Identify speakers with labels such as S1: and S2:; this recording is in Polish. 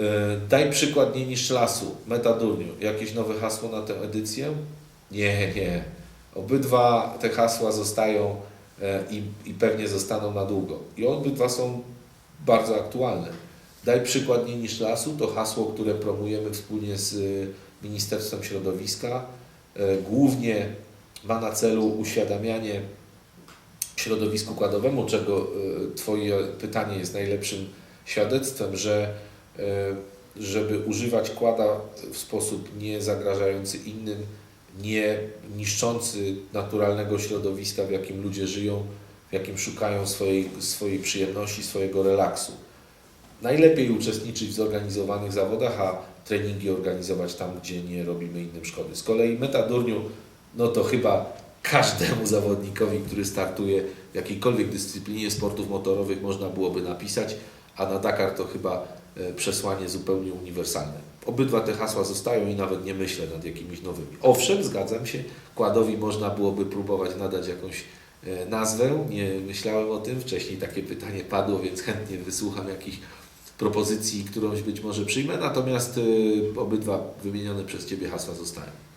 S1: E, Daj przykład nie niż lasu, Metadurniu. Jakieś nowe hasło na tę edycję? Nie, nie. Obydwa te hasła zostają e, i, i pewnie zostaną na długo. I obydwa są bardzo aktualne. Daj przykład nie niż lasu to hasło, które promujemy wspólnie z y, Ministerstwem Środowiska. E, Głównie ma na celu uświadamianie środowisku kładowemu, czego Twoje pytanie jest najlepszym świadectwem, że żeby używać kłada w sposób nie zagrażający innym, nie niszczący naturalnego środowiska, w jakim ludzie żyją, w jakim szukają swojej, swojej przyjemności, swojego relaksu. Najlepiej uczestniczyć w zorganizowanych zawodach, a treningi organizować tam, gdzie nie robimy innym szkody. Z kolei metadurniu, no to chyba każdemu zawodnikowi, który startuje w jakiejkolwiek dyscyplinie sportów motorowych można byłoby napisać, a na Dakar to chyba e, przesłanie zupełnie uniwersalne. Obydwa te hasła zostają i nawet nie myślę nad jakimiś nowymi. Owszem, zgadzam się, kładowi można byłoby próbować nadać jakąś e, nazwę. Nie myślałem o tym, wcześniej takie pytanie padło, więc chętnie wysłucham jakichś propozycji, którąś być może przyjmę, natomiast e, obydwa wymienione przez Ciebie hasła zostają.